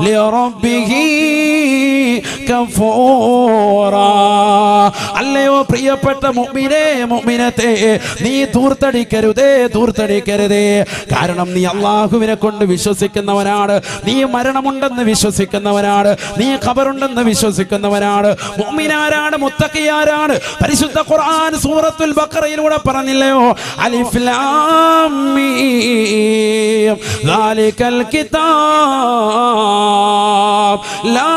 لربه അല്ലയോ പ്രിയപ്പെട്ട മുമ്മിനെ മുമ്മിനത്തെ നീ ദൂർത്തടിക്കരുതേ ദൂർത്തടിക്കരുതേ കാരണം നീ അള്ളാഹുവിനെ കൊണ്ട് വിശ്വസിക്കുന്നവനാണ്. നീ മരണമുണ്ടെന്ന് വിശ്വസിക്കുന്നവനാണ്. നീ ഖബറുണ്ടെന്ന് വിശ്വസിക്കുന്നവനാണ്. മുമ്മിനാരാണ് മുത്തക്കിയാരാണ് പരിശുദ്ധ ഖുർആൻ സൂറത്തുൽ ബക്കറയിലൂടെ പറഞ്ഞില്ലയോ? അലിഫ് ലാം മീം ദാലികൽ കിതാബ്. ലാ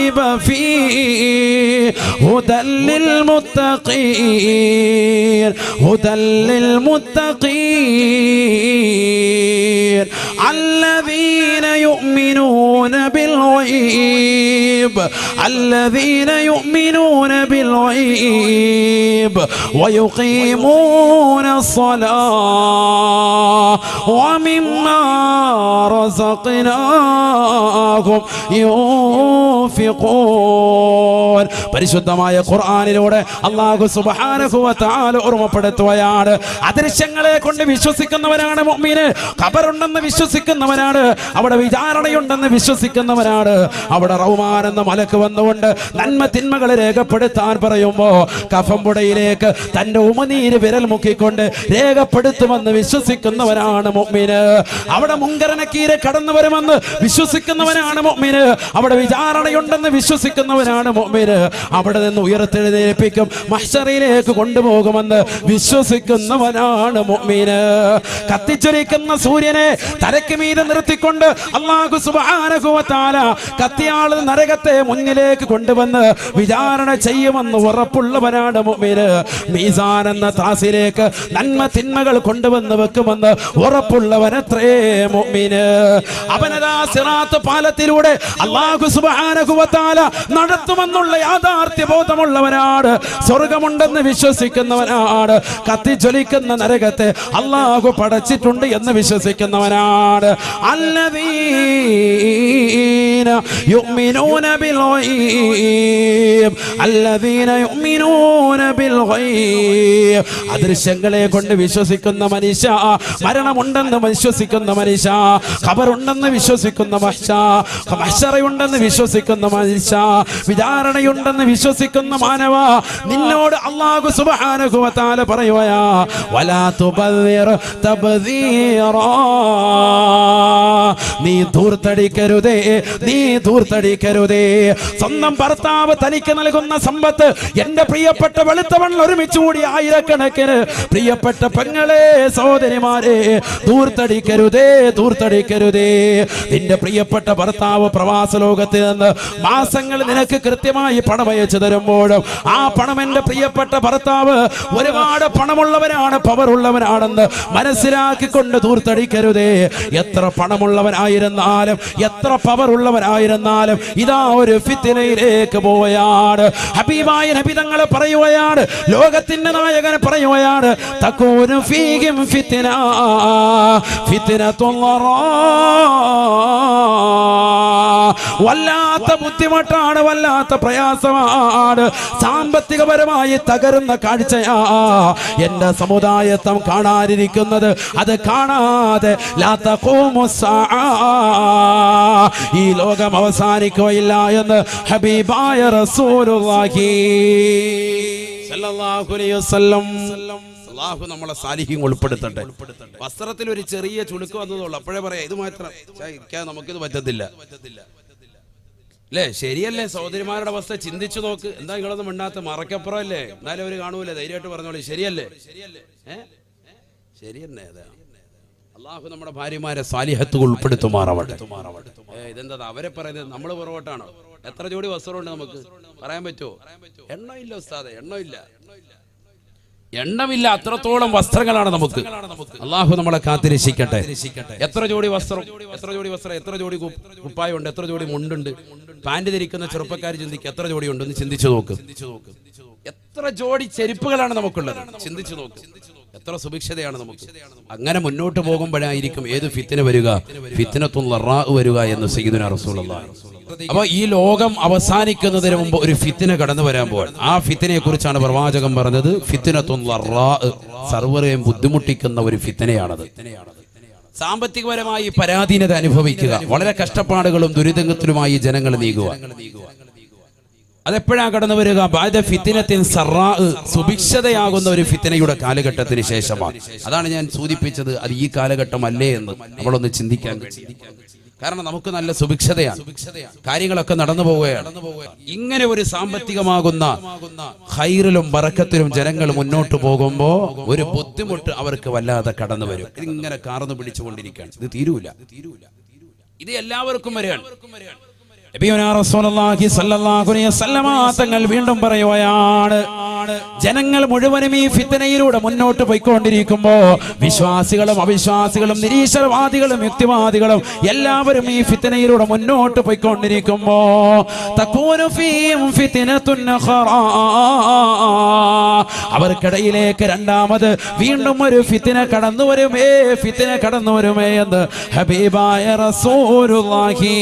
ريب فيه. هدى للمتقين هدى للمتقين. الذين يؤمنون بالغيب الذين يؤمنون بالغيب ويقيمون الصلاة. ومما رزقناهم ينفقون പരിശുദ്ധമായ ഖുർആനിലൂടെ അള്ളാഹു സുബ്ഹാനഹു വ തആല ഓർമ്മപ്പെടുത്തുകയാണ് അദൃശ്യങ്ങളെ കൊണ്ട് വിശ്വസിക്കുന്നവരാണ് മുഅ്മിന് ഖബറുണ്ടെന്ന് വിശ്വസിക്കുന്നവനാണ് അവിടെ വിചാരണയുണ്ടെന്ന് വിശ്വസിക്കുന്നവനാണ് അവിടെ റഹ്മാൻ എന്ന മലക്ക് വന്നുകൊണ്ട് നന്മ തിന്മകളെ രേഖപ്പെടുത്താൻ പറയുമ്പോ കഫംപുടയിലേക്ക് തന്റെ ഉമനീര് വിരൽ മുക്കിക്കൊണ്ട് രേഖപ്പെടുത്തുമെന്ന് വിശ്വസിക്കുന്നവനാണ് മുഅ്മിന്. അവിടെ കടന്നു വരുമെന്ന് വിശ്വസിക്കുന്നവനാണ് മൊമ്മിന് അവിടെ വിചാരണയുണ്ടെന്ന് വിശ്വസിക്കുന്നവനാണ് മൊമ്മിന് അവിടെ നിന്ന് ഉയർത്തെഴുന്നേൽപ്പിക്കും മഷറിയിലേക്ക് കൊണ്ടുപോകുമെന്ന് വിശ്വസിക്കുന്നവനാണ് മൊമ്മിന് കത്തിച്ചൊരിക്കുന്ന സൂര്യനെ തലയ്ക്ക് മീതെ നിർത്തിക്കൊണ്ട് അള്ളാഹു തആല കത്തിയാൾ നരകത്തെ മുന്നിലേക്ക് കൊണ്ടുവന്ന് വിചാരണ ചെയ്യുമെന്ന് ഉറപ്പുള്ളവനാണ് മൊമ്മിന് മീസാൻ എന്ന താസിലേക്ക് നന്മ തിന്മകൾ കൊണ്ടുവന്ന് വെക്കുമെന്ന് ഉറപ്പുള്ളവനത്രേ മുഅ്മിന് അവനതാ സിറാത്ത് പാലത്തിലൂടെ അള്ളാഹു സുബ്ഹാനഹു വ തആല നടത്തുമെന്നുള്ള യാഥാർത്ഥ്യ ബോധമുള്ളവനാണ് സ്വർഗമുണ്ടെന്ന് വിശ്വസിക്കുന്നവനാണ് കത്തിജ്വലിക്കുന്ന നരകത്തെ അള്ളാഹു പടച്ചിട്ടുണ്ട് എന്ന് വിശ്വസിക്കുന്നവനാണ് الذين يؤمنون بالغيب الذين يؤمنون بالغيب അദൃശ്യങ്ങളെ കൊണ്ട് വിശ്വസിക്കുന്ന മനുഷ്യ മരണമുണ്ടെന്ന് വിശ്വസിക്കുന്ന മനുഷ്യ. ഖബറുണ്ടെന്ന് വിശ്വസിക്കുന്ന മനുഷ്യ. മഹ്ശറയുണ്ടെന്ന് വിശ്വസിക്കുന്ന മനുഷ്യ. വിചാരണയുണ്ടെന്ന് വിശ്വസിക്കുന്ന മാനവ. നിന്നോട് അള്ളാഹു സുബ്ഹാനഹു പറയുവാ വലാ നീ ധൂർത്തടിക്കരുതേ നീ ധൂർത്തടിക്കരുതേ. സ്വന്തം ഭർത്താവ് തനിക്ക് നൽകുന്ന സമ്പത്ത് എന്റെ പ്രിയപ്പെട്ട വെളുത്തവൺ ഒരുമിച്ചുകൂടി ആയിരക്കണക്കിന് പ്രിയപ്പെട്ട പെങ്ങളെ സഹോദരിമാരെ ധൂർത്തടിക്കരുതേ ദൂർത്തടിക്കരുതേ. നിന്റെ പ്രിയപ്പെട്ട ഭർത്താവ് പ്രവാസ ലോകത്ത് നിന്ന് മാസങ്ങൾ നിനക്ക് കൃത്യമായി പണം അയച്ചു തരുമ്പോഴും ആ പണം എന്റെ പ്രിയപ്പെട്ട ഭർത്താവ് ഒരുപാട് പണമുള്ളവനാണ് പവർ ഉള്ളവനാണെന്ന് മനസ്സിലാക്കിക്കൊണ്ട് ദൂർത്തടിക്കരുതേ. എത്ര പണമുള്ളവനായിരുന്നാലും എത്ര പവർ ഉള്ളവനായിരുന്നാലും ഇതാ ഒരു ഫിത്തിനയിലേക്ക് പോവുകയാണ്. ഹബീബായ നബിതങ്ങൾ പറയുകയാണ് ലോകത്തിന്റെ നായകൻ പറയുകയാണ് തക്കൂരും ഫീഗും ഫിത്തിന. വല്ലാത്ത ബുദ്ധിമുട്ടാണ് വല്ലാത്ത പ്രയാസമാണ്. സാമ്പത്തികപരമായി തകരുന്ന കാഴ്ചയാ എന്റെ സമുദായത്വം കാണാനിരിക്കുന്നത്. അത് കാണാതെ ഈ ലോകം അവസാനിക്കുകയില്ല എന്ന് ഹബീബായ റസൂലുള്ളാഹി സല്ലല്ലാഹു അലൈഹി വസല്ലം അള്ളാഹു നമ്മളെ സാലിഹ്യം ഉൾപ്പെടുത്തട്ടെ. വസ്ത്രത്തിൽ ഒരു ചെറിയ ചുളുക്ക് വന്നതുള്ളൂ അപ്പോഴേ പറയാം ഇത് മാത്രം നമുക്കിത് പറ്റത്തില്ല. അല്ലേ ശരിയല്ലേ? സഹോദരിമാരുടെ അവസ്ഥ ചിന്തിച്ചു നോക്ക്. എന്താ നിങ്ങളൊന്നും മിണ്ടാത്ത? മറക്കപ്പുറം അല്ലേ എന്നാലും അവർ കാണൂല? ധൈര്യമായിട്ട് പറഞ്ഞോളൂ. ശരിയല്ലേ? ശരിയല്ലേ? അതെ. അള്ളാഹു നമ്മുടെ ഭാര്യമാരെ സാലിഹത്ത് ഉൾപ്പെടുത്തുമാറാവട്ടെ. ഇതെന്താ? അവരെ പറയുന്നത് നമ്മൾ പുറകോട്ടാണോ? എത്ര ജോഡി വസ്ത്രമുണ്ട് നമുക്ക്? പറയാൻ പറ്റുമോ എണ്ണമില്ല ഉസ്താദെ എണ്ണമില്ല എണ്ണമില്ല അത്രത്തോളം വസ്ത്രങ്ങളാണ് നമുക്ക്. അള്ളാഹു നമ്മളെ കാത്തിരക്ഷിക്കട്ടെ. എത്ര ജോഡി വസ്ത്രം? എത്ര ജോഡി വസ്ത്രം? എത്ര ജോഡി കുപ്പായുണ്ട് എത്ര ജോഡി മുണ്ടുണ്ട്? പാന്റ് ധരിക്കുന്ന ചെറുപ്പക്കാർ ചിന്തിക്കുക എത്ര ജോഡി ഉണ്ട് എന്ന് ചിന്തിച്ചു നോക്ക്. എത്ര ജോഡി ചെരുപ്പുകളാണ് നമുക്കുള്ളത്? ചിന്തിച്ചു നോക്ക്. എത്ര സുഭിക്ഷതയാണ് നമുക്ക്? അങ്ങനെ മുന്നോട്ട് പോകുമ്പോഴായിരിക്കും ഏത് ഫിത്തിന് വരിക? ഫിത്തിനത്തുള്ള വരിക എന്ന് സീദുന റസൂലുള്ളാഹി. അപ്പൊ ഈ ലോകം അവസാനിക്കുന്നതിന് മുമ്പ് ഒരു ഫിത്തിന കടന്നു വരാൻ പോവാൻ ആ ഫിത്തിനെ കുറിച്ചാണ് പ്രവാചകം പറഞ്ഞത്. ഫിത്തിനത്തുള്ള സർവരെയും ബുദ്ധിമുട്ടിക്കുന്ന ഒരു ഫിത്തിനയാണത്. സാമ്പത്തികപരമായി പരാധീനത അനുഭവിക്കുക വളരെ കഷ്ടപ്പാടുകളും ദുരിതത്തിലുമായി ജനങ്ങൾ നീങ്ങുക. അതെപ്പോഴാ കടന്നു വരിക? ബാധ ഫിത്തിനത്തിൻ സറാ സുഭിക്ഷതയാകുന്ന ഒരു ഫിത്തിനയുടെ കാലഘട്ടത്തിന് ശേഷമാണ്. അതാണ് ഞാൻ സൂചിപ്പിച്ചത്. അത് ഈ കാലഘട്ടം അല്ലേ എന്ന് നമ്മളൊന്ന് ചിന്തിക്കാൻ കാരണം നമുക്ക് നല്ല സുഭിക്ഷതയാണ്. കാര്യങ്ങളൊക്കെ നടന്നു പോവുകയാണ്. ഇങ്ങനെ ഒരു സാമ്പത്തികമാകുന്ന ഹൈറിലും ബറക്കത്തിലും ജനങ്ങൾ മുന്നോട്ട് പോകുമ്പോ ഒരു ബുദ്ധിമുട്ട് അവർക്ക് വല്ലാതെ കടന്നു വരും. ഇതിങ്ങനെ കാർന്നു പിടിച്ചുകൊണ്ടിരിക്കുകയാണ്. ഇത് തീരൂല. ഇത് എല്ലാവർക്കും വരികയാണ് നബിയുനാ റസൂലുള്ളാഹി സ്വല്ലല്ലാഹു അലൈഹി വസല്ലമ തങ്ങൾ വീണ്ടും പറയുകയാണ് ജനങ്ങൾ മുഴുവനും ഈ ഫിത്തനയിലൂടെ മുന്നോട്ട് പോയിക്കൊണ്ടിരിക്കുമ്പോ വിശ്വാസികളും അവിശ്വാസികളും നിരീശ്വരവാദികളും യുക്തിവാദികളും എല്ലാവരും ഈ ഫിത്തനയിലൂടെ മുന്നോട്ട് പോയിക്കൊണ്ടിരിക്കുമ്പോ. അവർക്കിടയിലേക്ക് രണ്ടാമത് വീണ്ടും ഒരു ഫിത്തിന കടന്നു വരുമേ ഫിത്തിന കടന്നു വരുമേ എന്ന് ഹബീബായ റസൂലുള്ളാഹി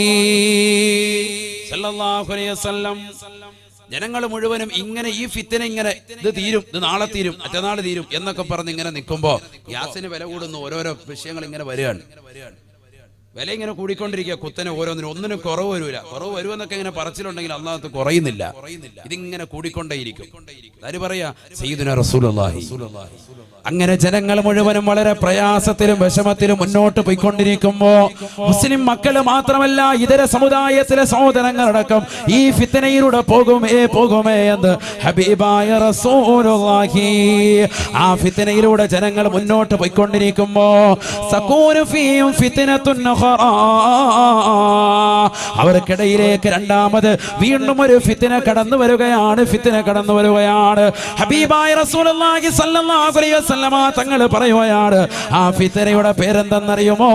സല്ലല്ലാഹു അലൈഹി വസല്ലം ജനങ്ങൾ മുഴുവനും ഇങ്ങനെ ഈ ഫിത്തിനെ ഇങ്ങനെ ഇത് തീരും ഇത് നാളെ തീരും മറ്റന്നാൾ തീരും എന്നൊക്കെ പറഞ്ഞ് ഇങ്ങനെ നിൽക്കുമ്പോ ഗ്യാസിന് വില കൂടുന്നു ഓരോരോ വിഷയങ്ങൾ ഇങ്ങനെ വരികയാണ്. വില ഇങ്ങനെ കൂടിക്കൊണ്ടിരിക്കുക. കുത്തനെ ഓരോന്നിനും ഒന്നിനും കുറവ് വരൂല. കുറവ് വരുമെന്നൊക്കെ ഇങ്ങനെ പറച്ചിലുണ്ടെങ്കിൽ അന്നാത്ത് കുറയുന്നില്ല. ഇതിങ്ങനെ കൂടിക്കൊണ്ടേയിരിക്കും. പറയാ അങ്ങനെ ജനങ്ങൾ മുഴുവനും വളരെ പ്രയാസത്തിലും വിഷമത്തിലും മുന്നോട്ട് പോയിക്കൊണ്ടിരിക്കുമ്പോ മുസ്ലിം മക്കൾ മാത്രമല്ല ഇതര സമുദായത്തിലെ സഹോദരങ്ങളടക്കം ഈ ഫിത്തനയിലൂടെ പോകുമേ പോകുമേ എന്ന് ഹബീബായ റസൂലുള്ളാഹി. ആ ഫിത്തനയിലൂടെ ജനങ്ങൾ മുന്നോട്ട് പോയിക്കൊണ്ടിരിക്കുമ്പോ സകൂനു ഫിത്നത്തുൻ ഉഖറാ. അവർക്കിടയിലേക്ക് രണ്ടാമത് വീണ്ടും ഒരു ഫിത്തിന കടന്നു വരികയാണ് ഫിത്തിന കടന്നു വരികയാണ്. ഹബീബായ റസൂലുള്ളാഹി സല്ലല്ലാഹു അലൈഹി വസല്ലമ തങ്ങൾ പറയുകയാണ് ആ ഫിത്തിനയുടെ പേരെന്തെന്നറിയുമോ?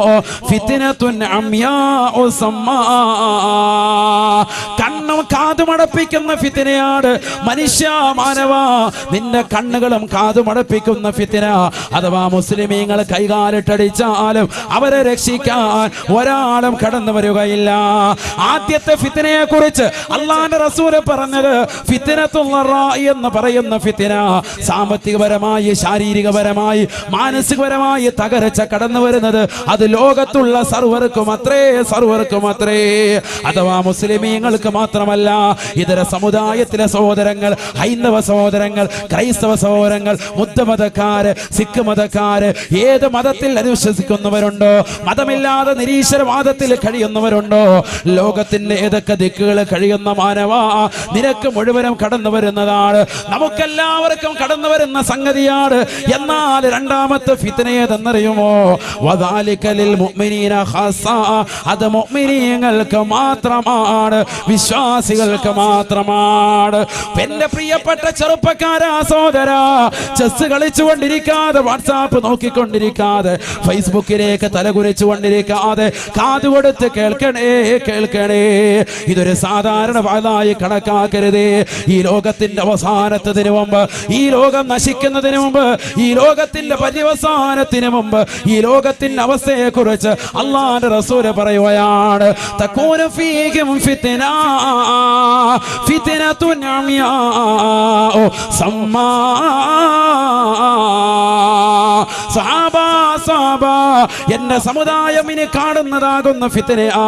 ഫിത്തിനത്തുൻ അമ്യാഉ സമ്മാ. കണ്ണും കാതും അടപ്പിക്കുന്ന ഫിത്തിനയാണ്. മനുഷ്യ മാനവ നിന്റെ കണ്ണുകളും കാതും അടപ്പിക്കുന്ന ഫിത്തിന. അഥവാ മുസ്ലിമീങ്ങൾ കൈകാലിട്ടടിച്ചാലും അവരെ രക്ഷിക്കാൻ ഒരാളും കടന്നു വരികയില്ല. ആദ്യത്തെ ഫിത്തിനയെ കുറിച്ച് അള്ളാന്റെ റസൂൽ പറഞ്ഞത് ഫിത്തിനത്തുള്ള എന്ന് പറയുന്ന ഫിത്തിന സാമ്പത്തികപരമായി ശാരീരികപരമായി മാനസികപരമായി തകർച്ച കടന്നു വരുന്നത് അത് ലോകത്തുള്ള സർവർക്കും അത്രേ സർവർക്കും അത്രേ. അഥവാ മുസ്ലിമീങ്ങൾക്ക് മാത്രമല്ല ഇതര സമുദായത്തിലെ സഹോദരങ്ങൾ ഹൈന്ദവ സഹോദരങ്ങൾ ക്രൈസ്തവ സഹോദരങ്ങൾ ബുദ്ധമതക്കാര് സിഖ് മതക്കാര് ഏത് മതത്തിൽ അനുവിശ്വസിക്കുന്നവരുണ്ടോ മതമില്ലാതെ നിരീശ്വരവാദത്തിൽ കഴിയുന്നവരുണ്ടോ? ലോകത്തിന്റെ ഏതൊക്കെ ദിക്കുകൾ കഴിയുന്ന മാനവ? നിനക്ക് മുഴുവനും കടന്നു വരുന്നതാണ്. നമുക്കെല്ലാവർക്കും കടന്നു വരുന്ന സംഗതിയാണ്. എന്നാൽ രണ്ടാമത്തെ ഫിത്തനേതെന്നറിയുമോ വദാലിക്കലിൽ അത് മുഅ്മിനീങ്ങൾക്ക് മാത്രമാണ്. വിശ്വാസികൾക്ക് മാത്രമാണ്. എന്റെ പ്രിയപ്പെട്ട ചെറുപ്പക്കാരാ സഹോദര ചെസ് കളിച്ചുകൊണ്ടിരിക്കാതെ വാട്സാപ്പ് നോക്കിക്കൊണ്ടിരിക്കാതെ ഫേസ്ബുക്കിലേക്ക് തലകുരച്ചു കാത് കാതുകൊടുത്ത് കേൾക്കണേ കേൾക്കണേ. ഇതൊരു സാധാരണ വാതായി കണക്കാക്കരുതേ. ഈ ലോകത്തിന്റെ അവസാനത്തിന് മുമ്പ് ഈ ലോകം നശിക്കുന്നതിന് മുമ്പ് ഈ ലോകത്തിന്റെ പര്യവസാനത്തിന് മുമ്പ് ഈ ലോകത്തിന്റെ അവസ്ഥയെ കുറിച്ച് അള്ളാന്റെ റസൂൽ പറയുകയാണ് എന്റെ സമുദായം ഇനി കാണുന്നതാകുന്ന ഫിത്തനയാ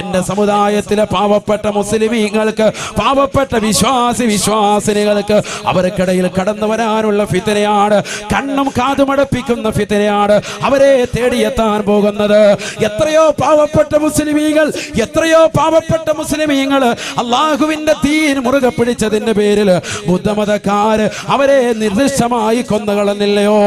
എന്റെ സമുദായത്തിലെ പാവപ്പെട്ട മുസ്ലിമീങ്ങൾക്ക് പാവപ്പെട്ട വിശ്വാസി വിശ്വാസിനികൾക്ക് അവർക്കിടയിൽ കടന്നു വരാനുള്ള ഫിത്തനയാണ് കണ്ണും കാതുമടപ്പിക്കുന്ന ഫിത്തനയാണ് അവരെ തേടിയെത്താൻ പോകുന്നത്. എത്രയോ പാവപ്പെട്ട മുസ്ലിമീങ്ങൾ എത്രയോ പാവപ്പെട്ട മുസ്ലിമീങ്ങൾ അള്ളാഹുവിന്റെ തീൻ മുറുകെ പിടിച്ചതിന്റെ പേരിൽ ബുദ്ധമതക്കാര് അവരെ നിർദ്ദിഷ്ടമായി കൊന്നുകളഞ്ഞില്ലയോ?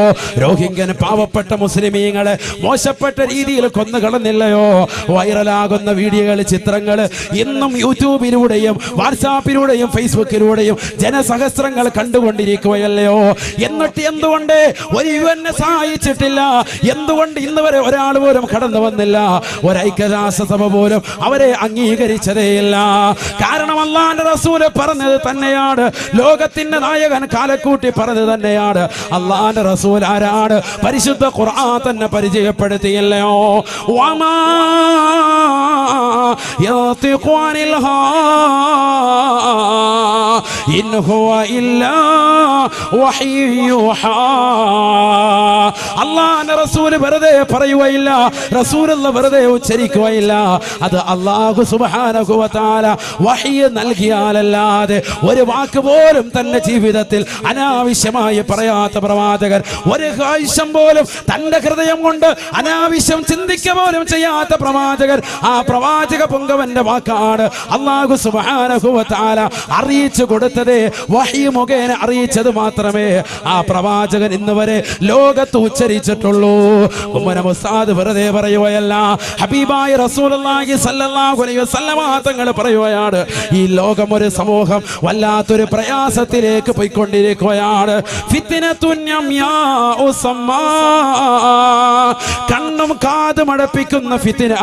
രോഹിംഗ്യൻ പാവപ്പെട്ട മുസ്ലിമീങ്ങളെ മോശപ്പെട്ട രീതിയിൽ കൊന്നുകളഞ്ഞില്ലയോ വൈറലാകുന്ന വീഡിയോകൾ ചിത്രങ്ങൾ ഇന്നും യൂട്യൂബിലൂടെയും വാട്സാപ്പിലൂടെയും ഫേസ്ബുക്കിലൂടെയും ജനസഹസ്രങ്ങൾ കണ്ടുകൊണ്ടിരിക്കുകയല്ലയോ? എന്നിട്ട് എന്തുകൊണ്ട് ഒരു യു എന്നെ സഹായിച്ചിട്ടില്ല? എന്തുകൊണ്ട് ഇന്ന് വരെ ഒരാൾ പോലും കടന്നു വന്നില്ല? ഒരൈക്യരാഷ്ട്രസഭ പോലും അവരെ അംഗീകരിച്ചതേയില്ല കാരണം അള്ളാന്റെ റസൂൽ പറഞ്ഞത് തന്നെയാണ്. ലോകത്തിന്റെ നായകൻ കാലക്കൂട്ടി പറഞ്ഞത് തന്നെയാണ്. അള്ളാന്റെ റസൂൽ ആരാണ്? പരിശുദ്ധ ഖുർആൻ തന്നെ പരിചയപ്പെടുത്തിയല്ലയോ? ওয়ামা ينطق عن الهوى إن هو إلا وحي يوحى അള്ളാന്റെ റസൂല് വെറുതെ പറയുകയില്ല റസൂലുള്ള വെറുതെ ഉച്ചരിക്കുകയില്ല അത് അള്ളാഹു സുബാനകുവത്താല വഹിയ നൽകിയാലല്ലാതെ ഒരു വാക്ക് പോലും തന്റെ ജീവിതത്തിൽ അനാവശ്യമായി പറയാത്ത പ്രവാചകൻ ഒരു ആവശ്യം പോലും തന്റെ ഹൃദയം കൊണ്ട് അനാവശ്യം ചിന്തിക്ക പോലും ചെയ്യാത്ത പ്രവാചകൻ ആ പ്രവാചക പൊങ്കവന്റെ വാക്കാണ്. അള്ളാഹു സുബാനകുവത്താല അറിയിച്ചു കൊടുത്തത് വഹി മുഖേന അറിയിച്ചത് മാത്രമേ ആ പ്രവാചകൻ ഇന്ന് വരെ ലോകത്ത് ഉച്ചരിച്ചിട്ടുള്ളൂ. ഉമ്മന മുസ്താദ് വെറുതെ പറയുകയല്ല ഹബീബായി വസല്ലമ തങ്ങൾ പറയുകയാണ്. ഈ ലോകം ഒരു സമൂഹം വല്ലാത്തൊരു പ്രയാസത്തിലേക്ക് പോയിക്കൊണ്ടിരിക്കുകയാണ്. ഫിത്നത്തുൻ യംയാഉ സമ്മാ. കണ്ണും കാതും അടപ്പിക്കുന്ന ഫിത്തിന.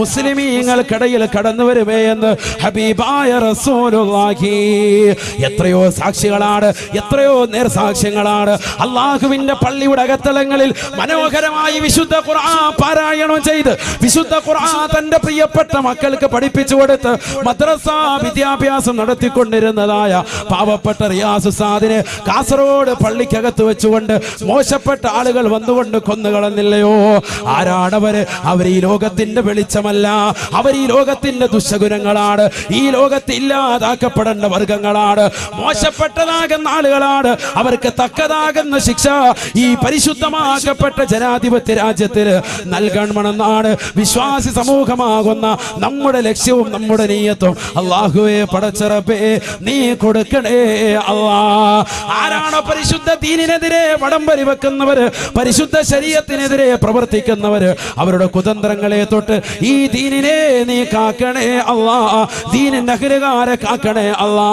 മുസ്ലിമീങ്ങൾക്കിടയിൽ കടന്നു വരുമേ എന്ന് ഹബീബായ റസൂലുള്ളാഹി. എത്രയോ സാക്ഷികളാണ് എത്രയോ നേർ സാക്ഷ്യങ്ങളാണ് അള്ളാഹുവിന്റെ പള്ളിയുടെ അകത്തലങ്ങളിൽ മനോഹരമായി വിശുദ്ധ ഖുർആൻ പാരായണം ചെയ്ത് വിശുദ്ധ ഖുർആൻ തന്റെ പ്രിയപ്പെട്ട മക്കൾക്ക് പഠിപ്പിച്ചു കൊടുത്ത് മദ്രസ വിദ്യാഭ്യാസം നടത്തിക്കൊണ്ടിരുന്നതായ പാവപ്പെട്ട റിയാസ് സാദിനെ കാസർഗോഡ് പള്ളിക്കകത്ത് വെച്ചുകൊണ്ട് മോശപ്പെട്ട ആളുകൾ വന്നുകൊണ്ട് കൊന്നുകളഞ്ഞില്ലയോ? ആരാണവര്? അവർ ഈ ലോകത്തിന്റെ വെളിച്ചമല്ല. അവർ ഈ ലോകത്തിന്റെ ദുശകുരങ്ങളാണ് ഈ ലോകത്ത് ഇല്ലാതാക്കപ്പെടേണ്ട വർഗങ്ങളാണ്. മോശപ്പെട്ടതാകുന്ന ആളുകളാണ്. അവർക്ക് തക്കതാകുന്ന ശിക്ഷ ഈ പരിശുദ്ധമാക്കപ്പെട്ട ജനാധിപത്യ രാജ്യത്തിന് നൽകണമെന്നാണ് വിശ്വാസി സമൂഹമാകുന്ന നമ്മുടെ ലക്ഷ്യവും നമ്മുടെ നീയത്തും. അള്ളാഹുവെ പടച്ചറപ്പേ നീ കൊടുക്കണേ അള്ളാ. ആരാണോ പരിശുദ്ധ ദീനിനെതിരെ വടംവരി വെക്കുന്നവര് പരിശുദ്ധ ശരീരത്തിനെതിരെ പ്രവർത്തിക്കുന്നവര് അവരുടെ കുതന്ത്രങ്ങളെ തൊട്ട് ഈ ദീനിനെ നീ കാക്കണേ അള്ളാ ദീനിന്റെ അഹിരകാരെ കാക്കണേ അള്ളാ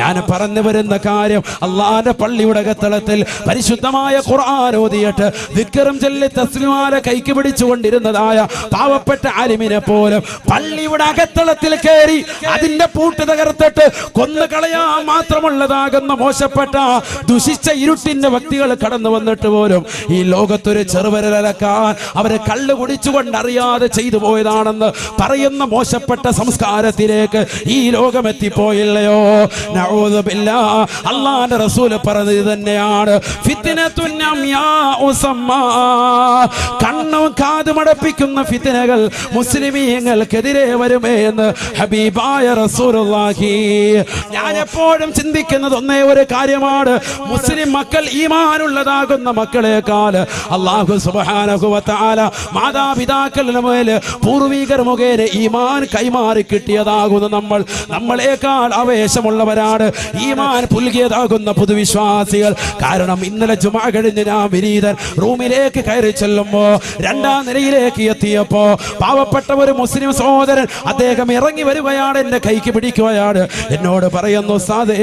ഞാൻ പറഞ്ഞു വരുന്ന കാര്യം അള്ളാന്റെ പള്ളിയുടെ കത്തളത്തിൽ പരിശുദ്ധമായ ഖുർആൻ ഓതിയിട്ട് വിക്രം ചൊല്ലി തസ്ലിമാരെ കൈക്ക് പിടിച്ചുകൊണ്ടിരുന്നതായ പാവപ്പെട്ട ആലിമിനെ പോലും പള്ളിയുടെ അകത്തളത്തിൽ കയറി അതിന്റെ പൂട്ട് തകർത്തിട്ട് കൊന്നു കളയാൻ മാത്രമുള്ളതാകുന്ന മോശപ്പെട്ട ദുഷിച്ച ഇരുട്ടിന്റെ വ്യക്തികൾ കടന്നു വന്നിട്ട് പോലും ഈ ലോകത്തൊരു ചെറുവരലക്കാൻ അവരെ കള്ളു കുടിച്ചുകൊണ്ട് അറിയാതെ ചെയ്തു പോയതാണെന്ന് പറയുന്ന മോശപ്പെട്ട സംസ്കാരത്തിലേക്ക് ഈ ലോകം എത്തിപ്പോയില്ലയോ. അള്ളാന്റെ റസൂൽ പറഞ്ഞത് തന്നെയാണ്. കണ്ണും കാതുമടപ്പിക്കുന്ന ഫിത്തിനകൾ മുസ്ലിമീങ്ങൾക്കെതിരെ വരുമേ എന്ന് ഹബീബായ റസൂലുള്ളാഹി ഞാൻ എപ്പോഴും ചിന്തിക്കുന്നത് ഒന്നേ ഒരു കാര്യമാണ് മുസ്ലിം മക്കൾ ഈമാനുള്ളതാകുന്ന മക്കളെക്കാൾ അള്ളാഹു സുബ്ഹാനഹു വ മാതാപിതാക്കളുടെ മേൽ പൂർവീകർ മുഖേന ഈമാൻ കൈമാറി കിട്ടിയതാകുന്ന നമ്മൾ. നമ്മളെക്കാൾ ആവേശമുള്ളവരാണ് ഈമാൻ പുൽകിയതാകുന്ന പുതുവിശ്വാസികൾ. കാരണം ഇന്നലെ ചുമ കഴിഞ്ഞ് ഞാൻ വിനീതൻ റൂമിലേക്ക് കയറി ചെല്ലുമ്പോ രണ്ടാം നിലയിലേക്ക് എത്തിയപ്പോ പാവപ്പെട്ട ഒരു മുസ്ലിം സഹോദരൻ അദ്ദേഹം ഇറങ്ങി വരികയാണ് എന്റെ കൈക്ക് പിടിക്കുകയാണ്. എന്നോട് പറയുന്നു സാധേ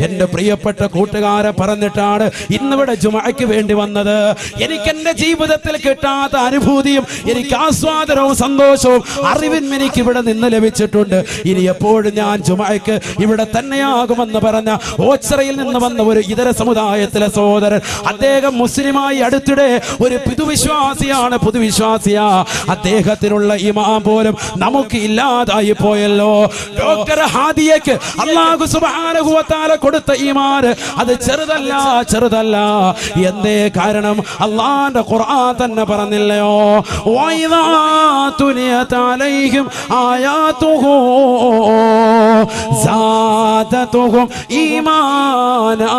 എന്റെ പ്രിയപ്പെട്ട കൂട്ടുകാരെ പറഞ്ഞിട്ടാണ് ഇന്നിവിടെ ജുമാക്ക് വേണ്ടി വന്നത്. എനിക്ക് എന്റെ ജീവിതത്തിൽ കിട്ടാത്ത അനുഭൂതിയും എനിക്ക് ആസ്വാദനവും സന്തോഷവും അറിവും എനിക്ക് ഇവിടെ നിന്ന് ലഭിച്ചിട്ടുണ്ട്. ഇനി എപ്പോഴും ഞാൻ ചുമയ്ക്ക് ഇവിടെ തന്നെയാകുമെന്ന് പറഞ്ഞ ഓച്ചറയിൽ നിന്ന് വന്ന ഒരു ഇതര സമുദായത്തിലെ സഹോദരൻ അദ്ദേഹം മുസ്ലിമായി അടുത്തിടെ ഒരു പുതുവിശ്വാസിയാണ് പുതുവിശ്വാസിയാ. അദ്ദേഹത്തിനുള്ള ഇമാം പോലും നമുക്ക് ഇല്ലാതായി പോയല്ലോ. ഡോക്ടർ ഹാദിയക്ക് അള്ളാഹു തആല കൊടുത്ത ഈമാൻ അത് ചെറുതല്ല ചെറുതല്ല. എന്തേ കാരണം? അള്ളാന്റെ ഖുർആൻ തന്നെ പറഞ്ഞില്ലയോ വൈദാ തുനിയത് അലൈഹിം ആയാതുഹു സാദതുഹും ഈമാനാ.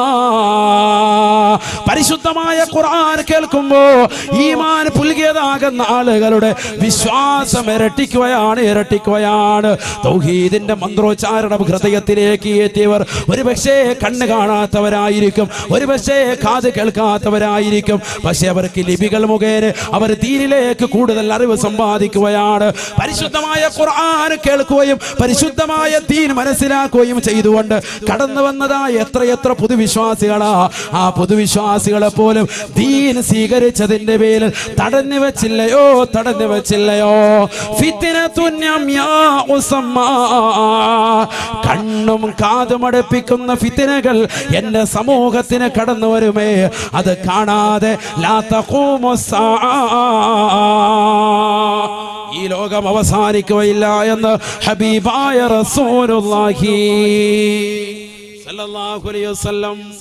പരിശുദ്ധമായ ഖുർആൻ കേൾക്കുമ്പോ ഈമാൻ പുൽകിയതാകുന്ന ആളുകളുടെ വിശ്വാസം ഇരട്ടിക്കുകയാണ് ഇരട്ടിക്കുകയാണ്. തൗഹീദിന്റെ മന്ത്രോച്ചാരണം ഹൃദയത്തിലേക്ക് എത്തിയവർ ഒരുപക്ഷേ കണ്ണ് കാണാത്തവരായിരിക്കും ഒരുപക്ഷേ കാത് കേൾക്കാത്തവരായിരിക്കും. പക്ഷെ അവർക്ക് ലിപികൾ മുഖേന അവർ ദീനിലേക്ക് കൂടുതൽ അറിവ് സമ്പാദിക്കുകയാണ് പരിശുദ്ധമായ ഖുർആൻ കേൾക്കുകയും പരിശുദ്ധമായ ദീൻ മനസ്സിലാക്കുകയും ചെയ്തുകൊണ്ട് കടന്നു വന്നതായ എത്രയെത്ര പുതുവിശ്വാസികളാ ആ പുതുവിശ്വാസികളെ പോലും ദീൻ സ്വീകരിച്ചതിന്റെ പേരിൽ തടഞ്ഞു വെച്ചില്ലയോ തടഞ്ഞു വെച്ചില്ലയോ. കണ്ണും കാതും അടുപ്പിക്കുന്ന ഫിത്തിനകൾ എന്റെ സമൂഹത്തിന് കടന്നു വരുമേ അത് കാണാതെ ലാ തഖൂമു സ്സാ. ഈ ലോകം അവസാനിക്കുകയില്ല എന്ന് ഹബീബായ റസൂലുള്ളാഹി സല്ലല്ലാഹു അലൈഹി വസല്ലം